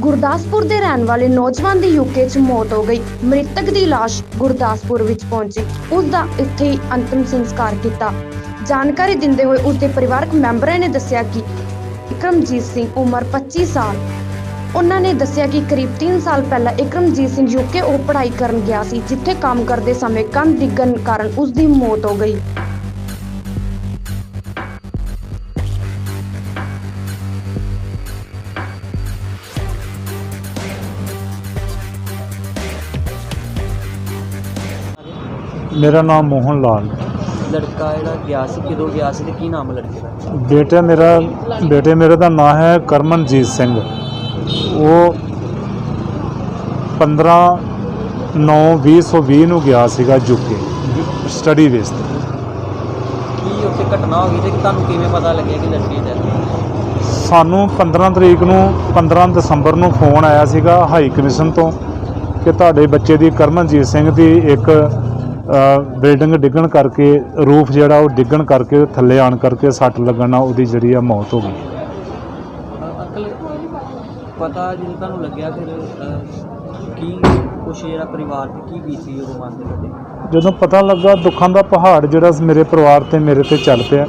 ਗੁਰਦਾਸਪੁਰ ਦੇ ਰਹਿਣ ਵਾਲੇ ਨੌਜਵਾਨ ਦੀ ਯੂਕੇ 'ਚ ਮੌਤ ਹੋ ਗਈ। ਮ੍ਰਿਤਕ ਦੀ ਲਾਸ਼ ਗੁਰਦਾਸਪੁਰ ਵਿੱਚ ਪਹੁੰਚੀ। ਉਸ ਦਾ ਇੱਥੇ ਹੀ ਅੰਤਿਮ ਸੰਸਕਾਰ ਕੀਤਾ। ਜਾਣਕਾਰੀ ਦਿੰਦੇ ਹੋਏ ਉਸ ਦੇ ਪਰਿਵਾਰਕ ਮੈਂਬਰਾਂ ਨੇ ਦੱਸਿਆ ਕਿ ਇਕਰਮਜੀਤ ਸਿੰਘ ਉਮਰ 25 ਸਾਲ। ਉਹਨਾਂ ਨੇ ਦੱਸਿਆ ਕਿ ਕਰੀਬ 3 ਸਾਲ ਪਹਿਲਾਂ ਇਕਰਮਜੀਤ ਸਿੰਘ ਯੂਕੇ ਉਹ ਪੜ੍ਹਾਈ ਕਰਨ ਗਿਆ ਸੀ, ਜਿੱਥੇ ਕੰਮ ਕਰਦੇ ਸਮੇਂ ਕੰਧ ਡਿੱਗਣ ਕਾਰਨ ਉਸ ਦੀ ਮੌਤ ਹੋ ਗਈ। ਮੇਰਾ ਨਾਮ ਮੋਹਨ ਲਾਲ। ਲੜਕਾ ਜਿਹੜਾ ਗਿਆ ਸੀ ਕਿਦੋਂ ਗਿਆ ਸੀ ਤੇ ਕੀ ਨਾਮ ਹੈ ਲੜਕੇ ਦਾ? ਬੇਟਾ ਮੇਰਾ ਬੇਟੇ ਮੇਰੇ ਦਾ ਨਾਮ ਹੈ ਕਰਮਨਜੀਤ ਸਿੰਘ। ਉਹ 15 9 2020 ਨੂੰ ਗਿਆ ਸੀਗਾ ਯੂਕੇ ਸਟੱਡੀ ਬੇਸ ਤੇ ਕੀ ਉੱਥੇ ਘਟਨਾ ਹੋ ਗਈ ਤੇ ਤੁਹਾਨੂੰ ਕਿਵੇਂ ਪਤਾ ਲੱਗਿਆ ਕਿ ਲੜਕੀ ਦੀ? ਸਾਨੂੰ 15 ਤਰੀਕ ਨੂੰ 15 ਦਸੰਬਰ ਨੂੰ ਫੋਨ ਆਇਆ ਸੀਗਾ ਹਾਈ ਕਮਿਸ਼ਨ ਤੋਂ ਕਿ ਤੁਹਾਡੇ ਬੱਚੇ ਦੀ ਕਰਮਨਜੀਤ ਸਿੰਘ ਦੀ ਇੱਕ ਬਿਲਡਿੰਗ ਡਿੱਗਣ ਕਰਕੇ ਰੂਫ ਜਿਹੜਾ ਉਹ ਡਿੱਗਣ ਕਰਕੇ ਥੱਲੇ ਆਣ ਕਰਕੇ ਸੱਟ ਲੱਗਣ ਨਾਲ ਉਹਦੀ ਜਿਹੜੀ ਆ ਮੌਤ ਹੋ ਗਈ। ਅ- ਅੰਕਲ ਪਤਾ ਜਦੋਂ ਤੁਹਾਨੂੰ ਲੱਗਿਆ ਫਿਰ ਅ, ਕੀ ਕੁਛ ਜਿਹੜਾ ਪਰਿਵਾਰ ਤੇ ਕੀ ਬੀਤੀ ਉਹ ਮਨ ਦੇ ਉੱਤੇ ਜਦੋਂ ਪਤਾ ਲੱਗਾ ਦੁੱਖਾਂ ਦਾ ਪਹਾੜ ਜਿਹੜਾ ਮੇਰੇ ਪਰਿਵਾਰ ਤੇ ਮੇਰੇ ਤੇ ਚੱਲ ਪਿਆ।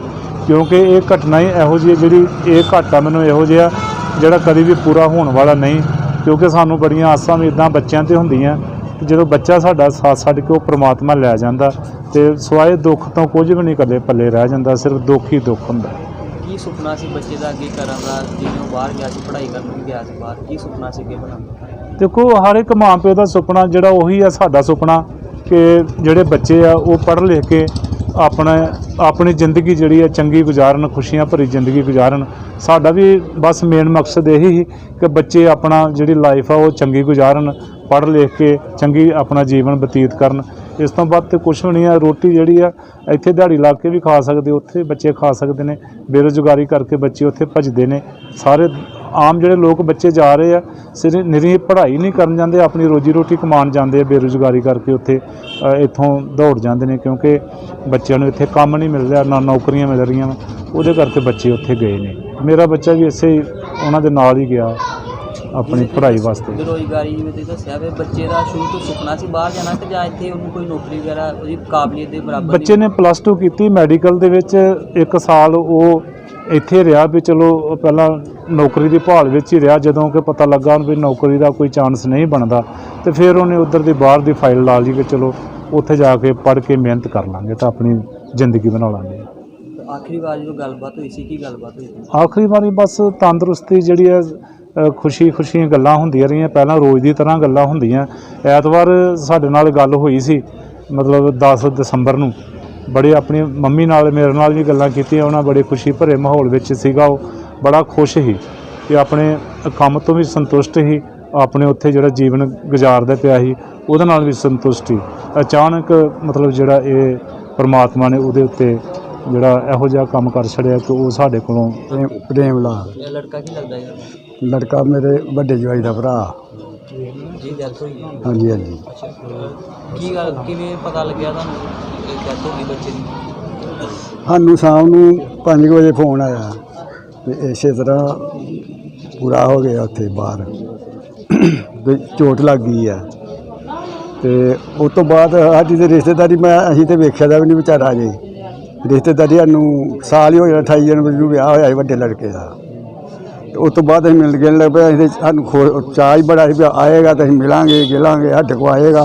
ਕਿਉਂਕਿ ਇਹ ਘਟਨਾ ਹੀ ਇਹੋ ਜਿਹੀ ਹੈ ਜਿਹੜੀ ਇਹ ਘਾਟਾ ਮੈਨੂੰ ਇਹੋ ਜਿਹਾ ਜਿਹੜਾ ਕਦੀ ਵੀ ਪੂਰਾ ਹੋਣ ਵਾਲਾ ਨਹੀਂ। ਕਿਉਂਕਿ ਸਾਨੂੰ ਬੜੀਆਂ ਆਸਾਂ ਵੀ ਇਦਾਂ ਬੱਚਿਆਂ ਤੇ ਹੁੰਦੀਆਂ। ਜਦੋਂ ਬੱਚਾ ਸਾਡਾ ਸਾਥ ਛੱਡ ਕੇ ਉਹ ਪ੍ਰਮਾਤਮਾ ਲੈ ਜਾਂਦਾ ਤੇ ਸਵਾਏ ਦੁੱਖ ਤੋਂ ਕੁਝ ਵੀ ਨਹੀਂ ਕਦੇ ਪੱਲੇ ਰਹਿ ਜਾਂਦਾ ਸਿਰਫ ਦੁੱਖ ਹੀ ਦੁੱਖ ਹੁੰਦਾ। ਕੀ ਸੁਪਨਾ ਸੀ ਬੱਚੇ ਦਾ ਅੱਗੇ ਕਰਨ ਦਾ? ਜਿਵੇਂ ਬਾਹਰ ਗਿਆ ਸੀ ਪੜ੍ਹਾਈ ਕਰਨ ਵੀ ਗਿਆ ਸੀ ਬਾਹਰ। ਕੀ ਸੁਪਨਾ ਸੀ ਅੱਗੇ ਦਾ? ਦੇਖੋ ਹਰ ਇੱਕ ਮਾਂ ਪਿਓ ਦਾ ਸੁਪਨਾ ਜਿਹੜਾ ਉਹੀ ਆ ਸਾਡਾ ਸੁਪਨਾ ਕਿ ਜਿਹੜੇ ਬੱਚੇ ਆ ਉਹ ਪੜ੍ਹ ਲਿਖ ਕੇ ਆਪਣਾ ਆਪਣੀ ਜ਼ਿੰਦਗੀ ਜਿਹੜੀ ਆ ਚੰਗੀ ਗੁਜ਼ਾਰਨ ਖੁਸ਼ੀਆਂ ਭਰੀ ਜ਼ਿੰਦਗੀ ਗੁਜ਼ਾਰਨ। ਸਾਡਾ ਵੀ ਬਸ ਮੇਨ ਮਕਸਦ ਇਹੀ ਸੀ ਕਿ ਬੱਚੇ ਆਪਣਾ ਜਿਹੜੀ ਲਾਈਫ ਆ ਉਹ ਚੰਗੀ ਗੁਜ਼ਾਰਨ ਪੜ੍ਹ ਲਿਖ ਕੇ ਚੰਗੀ ਆਪਣਾ ਜੀਵਨ ਬਤੀਤ ਕਰਨ। ਇਸ ਤੋਂ ਬਾਅਦ ਤੇ ਕੁਝ ਵੀ ਨਹੀਂ ਆ ਰੋਟੀ ਜਿਹੜੀ ਆ, ਇੱਥੇ ਦਿਹਾੜੀ ਲਾ ਕੇ ਵੀ ਖਾ ਸਕਦੇ, ਉੱਥੇ ਬੱਚੇ ਖਾ ਸਕਦੇ ਨੇ। ਬੇਰੁਜ਼ਗਾਰੀ ਕਰਕੇ ਬੱਚੇ ਉੱਥੇ ਭੱਜਦੇ ਨੇ। ਸਾਰੇ ਆਮ ਜਿਹੜੇ ਲੋਕ ਬੱਚੇ ਜਾ ਰਹੇ ਆ, ਸਿਰ ਨਿਰੀ ਪੜ੍ਹਾਈ ਨਹੀਂ ਕਰਨ ਜਾਂਦੇ, ਆਪਣੀ ਰੋਜੀ ਰੋਟੀ ਕਮਾਉਣ ਜਾਂਦੇ ਆ ਬੇਰੁਜ਼ਗਾਰੀ ਕਰਕੇ ਉੱਥੇ ਇੱਥੋਂ ਦੌੜ ਜਾਂਦੇ ਨੇ ਕਿਉਂਕਿ ਬੱਚਿਆਂ ਨੂੰ ਇੱਥੇ ਕੰਮ ਨਹੀਂ ਮਿਲ ਰਿਹਾ, ਨਾ ਨੌਕਰੀਆਂ ਮਿਲ ਰਹੀਆਂ ਉਹਦੇ ਕਰਕੇ ਬੱਚੇ ਉੱਥੇ ਗਏ ਨੇ। ਮੇਰਾ ਬੱਚਾ ਵੀ ਇਸੇ ਉਹਨਾਂ ਦੇ ਨਾਲ ਹੀ ਗਿਆ। ਆਪਣੀ ਪੜ੍ਹਾਈ ਵਾਸਤੇ। ਬੇਰੁਜ਼ਗਾਰੀ ਜਿਵੇਂ ਤੁਸੀਂ ਦੱਸਿਆ ਵੀ ਬੱਚੇ ਦਾ ਸ਼ੁਰੂ ਤੋਂ ਸੁਪਨਾ ਸੀ ਬਾਹਰ ਜਾਣਾ ਕਿ ਜਾਂ ਇੱਥੇ ਉਹਨੂੰ ਕੋਈ ਨੌਕਰੀ ਵਗੈਰਾ ਉਹਦੀ ਕਾਬਲੀਅਤ ਦੇ ਬਰਾਬਰ ਬੱਚੇ ਨੇ ਪਲੱਸ 2 ਕੀਤੀ ਮੈਡੀਕਲ ਦੇ ਵਿੱਚ ਇੱਕ ਸਾਲ ਉਹ ਇੱਥੇ ਰਿਹਾ ਵੀ ਚਲੋ ਪਹਿਲਾਂ ਨੌਕਰੀ ਦੀ ਭਾਲ ਵਿੱਚ ਹੀ ਰਿਹਾ ਜਦੋਂ ਕਿ ਪਤਾ ਲੱਗਾ ਉਹਨੂੰ ਵੀ ਨੌਕਰੀ ਦਾ ਕੋਈ ਚਾਂਸ ਨਹੀਂ ਬਣਦਾ। ਤੇ ਫਿਰ ਉਹਨੇ ਉਧਰ ਦੀ ਬਾਹਰ ਦੀ ਫਾਈਲ ਲਾ ਲਈ ਕਿ ਚਲੋ ਉੱਥੇ ਜਾ ਕੇ ਪੜ੍ਹ ਕੇ ਮਿਹਨਤ ਕਰ ਲਾਂਗੇ ਤਾਂ ਆਪਣੀ ਜ਼ਿੰਦਗੀ ਬਣਾ ਲਾਂਗੇ। ਆਖਰੀ ਵਾਰ ਜਦੋਂ ਗੱਲਬਾਤ ਹੋਈ ਸੀ ਕੀ ਗੱਲਬਾਤ ਹੋਈ ਸੀ? ਆਖਰੀ ਵਾਰੀ ਬਸ ਤੰਦਰੁਸਤੀ ਜਿਹੜੀ ਹੈ ਖੁਸ਼ੀ ਖੁਸ਼ੀਆਂ ਗੱਲਾਂ ਹੁੰਦੀਆਂ ਰਹੀਆਂ। ਪਹਿਲਾਂ ਰੋਜ਼ ਦੀ ਤਰ੍ਹਾਂ ਗੱਲਾਂ ਹੁੰਦੀਆਂ। ਐਤਵਾਰ ਸਾਡੇ ਨਾਲ ਗੱਲ ਹੋਈ ਸੀ, ਮਤਲਬ 10 ਦਸੰਬਰ ਨੂੰ। ਬੜੇ ਆਪਣੀ ਮੰਮੀ ਨਾਲ, ਮੇਰੇ ਨਾਲ ਵੀ ਗੱਲਾਂ ਕੀਤੀਆਂ। ਉਹਨਾਂ ਬੜੇ ਖੁਸ਼ੀ ਭਰੇ ਮਾਹੌਲ ਵਿੱਚ ਸੀਗਾ ਉਹ। ਬੜਾ ਖੁਸ਼ ਸੀ ਕਿ ਆਪਣੇ ਕੰਮ ਤੋਂ ਵੀ ਸੰਤੁਸ਼ਟ ਸੀ। ਆਪਣੇ ਉੱਥੇ ਜਿਹੜਾ ਜੀਵਨ ਗੁਜ਼ਾਰਦਾ ਪਿਆ ਸੀ, ਉਹਦੇ ਨਾਲ ਵੀ ਸੰਤੁਸ਼ਟ ਸੀ। ਅਚਾਨਕ ਮਤਲਬ ਜਿਹੜਾ ਇਹ ਪਰਮਾਤਮਾ ਨੇ ਉਹਦੇ ਉੱਤੇ ਜਿਹੜਾ ਇਹੋ ਜਿਹਾ ਕੰਮ ਕਰ ਛੜਿਆ ਕਿ ਉਹ ਸਾਡੇ ਕੋਲੋਂ ਪ੍ਰੇਮ ਪ੍ਰੇਮ ਲਾਲ ਇਹ ਲੜਕਾ ਕੀ ਲੱਗਦਾ ਹੈ ਲੜਕਾ ਮੇਰੇ ਵੱਡੇ ਜਵਾਈ ਦਾ ਭਰਾ। ਜੀ ਡੈਥ ਹੋਈ ਹੈ। ਹਾਂਜੀ ਹਾਂਜੀ। ਅੱਛਾ ਕੀ ਗੱਲ ਕਿਵੇਂ ਪਤਾ ਲੱਗਿਆ ਤੁਹਾਨੂੰ ਡੈਥ ਹੋ ਗਈ ਬੱਚੇ ਦੀ? ਸਾਨੂੰ ਸ਼ਾਮ ਨੂੰ 5 ਵਜੇ ਫੋਨ ਆਇਆ ਤੇ ਇਸੇ ਤਰ੍ਹਾਂ ਪੂਰਾ ਹੋ ਗਿਆ ਉੱਥੇ ਬਾਹਰ। ਵੀ ਚੋਟ ਲੱਗ ਗਈ ਆ। ਤੇ ਉਸ ਤੋਂ ਬਾਅਦ ਸਾਡੀ ਤੇ ਰਿਸ਼ਤੇਦਾਰੀ ਮੈਂ ਅਸੀਂ ਤੇ ਵੇਖਿਆ ਦਾ ਵੀ ਨਹੀਂ ਵਿਚਾਰਾ ਜੇ ਰਿਸ਼ਤੇਦਾਰੀ ਸਾਨੂੰ ਸਾਲ ਹੀ ਹੋ ਗਿਆ 28 ਜਨਵਰੀ ਨੂੰ ਵਿਆਹ ਹੋਇਆ ਸੀ ਵੱਡੇ ਲੜਕੇ ਦਾ। ਤੇ ਉਸ ਤੋਂ ਬਾਅਦ ਅਸੀਂ ਮਿਲ ਗਿਲਣ ਲੱਗ ਪਏ ਅਸੀਂ ਸਾਨੂੰ ਖੋ ਚਾਅ ਹੀ ਬੜਾ ਸੀ ਵੀ ਆਏਗਾ ਤਾਂ ਅਸੀਂ ਮਿਲਾਂਗੇ ਗਿਲਾਂਗੇ ਸਾਡੇ ਕੋ ਆਏਗਾ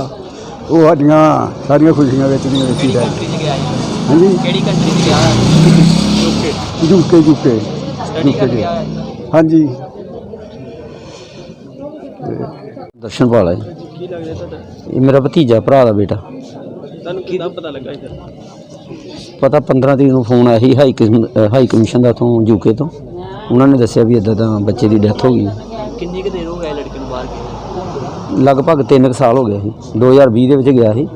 ਉਹ ਸਾਡੀਆਂ ਸਾਰੀਆਂ ਖੁਸ਼ੀਆਂ ਵਿੱਚ ਨਹੀਂ ਵੇਖੀ ਕਿਹੜੀ ਦਾ ਕੰਟਰੀ 'ਚ ਗਿਆ ਸੀ ਹਾਂਜੀ ਕਿਹੜੀ ਕੰਟਰੀ 'ਚ ਗਿਆ ਓਕੇ ਯੂਕੇ ਯੂਕੇ ਸਟੱਡੀ ਕਰਨ ਗਿਆ ਹੈ ਹਾਂਜੀ ਦਰਸ਼ਨਪਾਲ ਹੈ ਜੀ। ਕੀ ਲੱਗਦਾ ਤੁਹਾਡਾ ਇਹ ਮੇਰਾ ਭਤੀਜਾ ਭਰਾ ਦਾ ਬੇਟਾ। ਤੁਹਾਨੂੰ ਕਿਦਾਂ ਪਤਾ ਲੱਗਾ ਇਧਰ? ਪਤਾ 15 ਤਰੀਕ ਨੂੰ ਫੋਨ ਆਇਆ ਸੀ ਹਾਈ ਕਮ- ਹਾਈ ਕਮਿਸ਼ਨ ਦਾ ਤੋਂ ਯੂਕੇ ਤੋਂ। ਉਹਨਾਂ ਨੇ ਦੱਸਿਆ ਵੀ ਇਦਾਂ ਦਾ ਬੱਚੇ ਦੀ ਡੈਥ ਹੋ ਗਈ। ਕਿੰਨੀ ਕੁ ਦੇਰ ਹੋ ਗਈ ਲੜਕੇ ਨੂੰ ਬਾਹਰ ਗਏ ਲਗਭਗ 3 ਸਾਲ ਹੋ ਗਏ ਸੀ। 2020 ਦੇ ਵਿੱਚ ਗਿਆ ਸੀ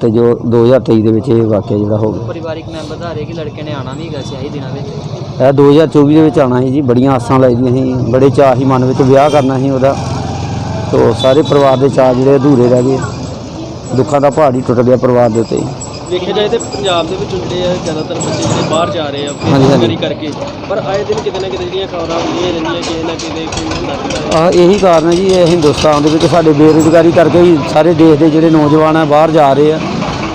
ਤੇ ਜੋ 2023 ਦੇ ਵਿੱਚ ਇਹ ਵਾਕਿਆ ਜਿਹੜਾ ਹੋ ਗਿਆ। ਪਰਿਵਾਰਿਕ ਮੈਂਬਰ ਦਾ ਰਹੇ ਕਿ ਲੜਕੇ ਨੇ ਆਣਾ ਨਹੀਂ ਹੈਗਾ ਸੀ ਆਹੀ ਦਿਨਾਂ ਵਿੱਚ? ਇਹ 2024 ਦੇ ਵਿੱਚ ਆਣਾ ਸੀ ਜੀ ਬੜੀਆਂ ਆਸਾਂ ਲਾਈਆਂ ਸੀ ਬੜੇ ਚਾਅ ਸੀ ਮਨ ਵਿੱਚ ਵਿਆਹ ਕਰਨਾ ਸੀ ਉਹਦਾ। ਤੋ ਸਾਰੇ ਪਰਿਵਾਰ ਦੇ ਚਾਅ ਜਿਹੜੇ ਅਧੂਰੇ ਰਹਿ ਗਏ। ਦੁੱਖਾਂ ਦਾ ਪਹਾੜ ਹੀ ਟੁੱਟ ਗਿਆ ਪਰਿਵਾਰ ਦੇ ਉੱਤੇ। ਵੇਖਿਆ ਜਾਏ ਤੇ ਪੰਜਾਬ ਦੇ ਵਿੱਚ ਜਿਹੜੇ ਆ ਜ਼ਿਆਦਾਤਰ ਬੱਚੇ ਜਿਹੜੇ ਬਾਹਰ ਜਾ ਰਹੇ ਆ। ਬੇਰੁਜ਼ਗਾਰੀ ਕਰਕੇ। ਪਰ ਆਏ ਦਿਨ ਕਿਤੇ ਨਾ ਕਿਤੇ ਜਿਹੜੀਆਂ ਖਬਰਾਂ ਹੁੰਦੀਆਂ ਰਹਿੰਦੀਆਂ ਕਿਸੇ ਨਾ ਕਿਤੇ ਕੋਈ ਹੁੰਦਾ ਆ ਇਹੀ ਕਾਰਨ ਹੈ ਜੀ ਇਹ ਹਿੰਦੁਸਤਾਨ ਦੇ ਵਿੱਚ ਸਾਡੇ ਬੇਰੁਜ਼ਗਾਰੀ ਕਰਕੇ ਹੀ ਸਾਰੇ ਦੇਸ਼ ਦੇ ਜਿਹੜੇ ਨੌਜਵਾਨ ਆ ਬਾਹਰ ਜਾ ਰਹੇ ਆ।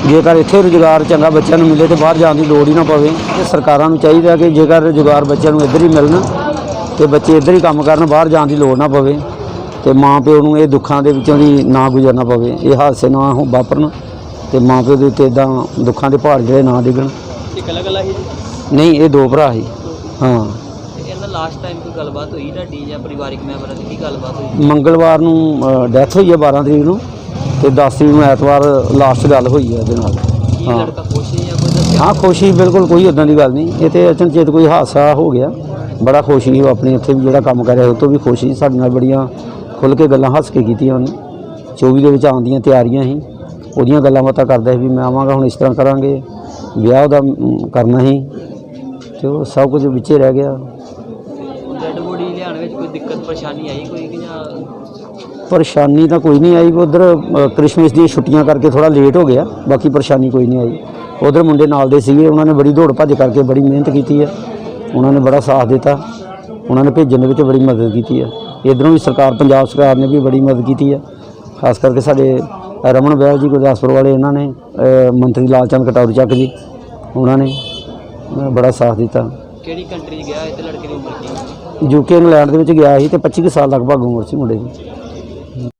ਜੇਕਰ ਇੱਥੇ ਰੁਜ਼ਗਾਰ ਚੰਗਾ ਬੱਚਿਆਂ ਨੂੰ ਮਿਲੇ ਤੇ ਬਾਹਰ ਜਾਣ ਦੀ ਲੋੜ ਹੀ ਨਾ ਪਵੇ ਤੇ ਸਰਕਾਰਾਂ ਨੂੰ ਚਾਹੀਦਾ ਕਿ ਜੇਕਰ ਰੁਜ਼ਗਾਰ ਬੱਚਿਆਂ ਨੂੰ ਇੱਧਰ ਹੀ ਮਿਲਣ ਤੇ ਬੱਚੇ ਇੱਧਰ ਹੀ ਕੰਮ ਕਰਨ ਬਾਹਰ ਜਾਣ ਦੀ ਲੋੜ ਨਾ ਪਵੇ ਤੇ ਮਾਂ ਪਿਓ ਨੂੰ ਇਹ ਦੁੱਖਾਂ ਦੇ ਵਿੱਚੋਂ ਦੀ ਨਾ ਗੁਜ਼ਰਨਾ ਪਵੇ। ਇਹ ਹਾਦਸੇ ਨਾ ਵਾਪਰਨ। ਤੇ ਮਾਂ ਪਿਓ ਦੇ ਉੱਤੇ ਇਦਾਂ ਦੁੱਖਾਂ ਦੇ ਪਹਾੜ ਜਿਹੜੇ ਨਾ ਡਿੱਗਣ। ਹੀ ਨਹੀਂ ਇਹ ਦੋ ਭਰਾ ਸੀ। ਹਾਂ। ਤੇ ਇਹਨਾਂ ਲਾਸਟ ਟਾਈਮ ਕੋਈ ਗੱਲਬਾਤ ਹੋਈ ਤੁਹਾਡੀ ਜਾਂ ਪਰਿਵਾਰਿਕ ਮੈਂਬਰਾਂ ਦੀ? ਕੀ ਗੱਲਬਾਤ ਹੋਈ? ਮੰਗਲਵਾਰ ਨੂੰ ਡੈਥ ਹੋਈ ਹੈ 12 ਤਰੀਕ ਨੂੰ ਤੇ 10 ਤਰੀਕ ਨੂੰ ਐਤਵਾਰ ਲਾਸਟ ਗੱਲ ਹੋਈ ਹੈ ਇਹਦੇ ਨਾਲ। ਹਾਂ। ਲੜਕਾ ਖੁਸ਼ ਹੈ ਜਾਂ ਕੋਈ ਦੱਸਿਆ? ਹਾਂ ਖੁਸ਼ੀ ਬਿਲਕੁਲ ਕੋਈ ਉਦਾਂ ਦੀ ਗੱਲ ਨਹੀਂ। ਇਹ ਤੇ ਅਚਨਚੇਤ ਕੋਈ ਹਾਦਸਾ ਹੋ ਗਿਆ। ਬੜਾ ਖੁਸ਼ ਸੀ ਉਹ ਆਪਣੀ ਇੱਥੇ ਵੀ ਜਿਹੜਾ ਕੰਮ ਕਰ ਰਿਹਾ ਉਹ ਤੋਂ ਵੀ ਖੁਸ਼ ਸੀ। ਸਾਡੇ ਨਾਲ ਬੜੀਆਂ ਖੁੱਲ੍ਹ ਕੇ ਗੱਲਾਂ ਹੱਸ ਕੇ ਕੀਤੀਆਂ ਉਹਨੇ। 24 ਦੇ ਵਿੱਚ ਆਉਣ ਦੀਆਂ ਤਿਆਰੀਆਂ ਸੀ। ਉਹਦੀਆਂ ਗੱਲਾਂ ਬਾਤਾਂ ਕਰਦਾ ਸੀ ਵੀ ਮੈਂ ਆਵਾਂਗਾ ਹੁਣ ਇਸ ਤਰ੍ਹਾਂ ਕਰਾਂਗੇ। ਵਿਆਹ ਦਾ ਮ, ਕਰਨਾ ਸੀ। ਤੇ ਉਹ ਸਭ ਕੁਝ ਵਿੱਚੇ ਰਹਿ ਗਿਆ। ਡੈਡ ਬੋਡੀ ਲਿਆਉਣ ਵਿੱਚ ਕੋਈ ਦਿੱਕਤ ਪਰੇਸ਼ਾਨੀ ਆਈ ਕੋਈ ਕਿ ਜਾਂ ਪਰੇਸ਼ਾਨੀ ਤਾਂ ਕੋਈ ਨਹੀਂ ਆਈ। ਉਧਰ ਕ੍ਰਿਸਮਸ ਦੀਆਂ ਛੁੱਟੀਆਂ ਕਰਕੇ ਥੋੜਾ ਲੇਟ ਹੋ ਗਿਆ। ਬਾਕੀ ਪਰੇਸ਼ਾਨੀ ਕੋਈ ਨਹੀਂ ਆਈ। ਉਧਰ ਮੁੰਡੇ ਨਾਲ ਦੇ ਸੀਗੇ। ਉਹਨਾਂ ਨੇ ਬੜੀ ਦੌੜ ਭੱਜ ਕਰਕੇ ਬੜੀ ਮਿਹਨਤ ਕੀਤੀ ਹੈ ਉਹਨਾਂ ਨੇ ਬੜਾ ਸਾਥ ਦਿੱਤਾ। ਉਹਨਾਂ ਨੇ ਭੇਜਣ ਦੇ ਵਿੱਚ ਬੜੀ ਮਦਦ ਕੀਤੀ ਹੈ ਇਧਰੋਂ ਵੀ ਸਰਕਾਰ ਪੰਜਾਬ ਸਰਕਾਰ ਨੇ ਵੀ ਬੜੀ ਮਦਦ ਕੀਤੀ ਹੈ ਖਾਸ ਕਰਕੇ ਸਾਡੇ ਰਮਨ ਬੈਲ ਜੀ ਗੁਰਦਾਸਪੁਰ ਵਾਲੇ ਇਹਨਾਂ ਨੇ ਮੰਤਰੀ ਲਾਲਚੰਦ ਕਟੌਰੀ ਚੱਕ ਜੀ ਉਹਨਾਂ ਨੇ ਬੜਾ ਸਾਥ ਦਿੱਤਾ। ਕਿਹੜੀ ਕੰਟਰੀ ਗਿਆ ਇਹ ਤੇ ਲੜਕੇ ਦੀ ਉਮਰ ਕੀ ਯੂਕੇ ਇੰਗਲੈਂਡ ਦੇ ਵਿੱਚ ਗਿਆ ਸੀ ਤੇ 25 ਕੁ ਸਾਲ ਲਗਭਗ ਉਮਰ ਸੀ ਮੁੰਡੇ ਦੀ।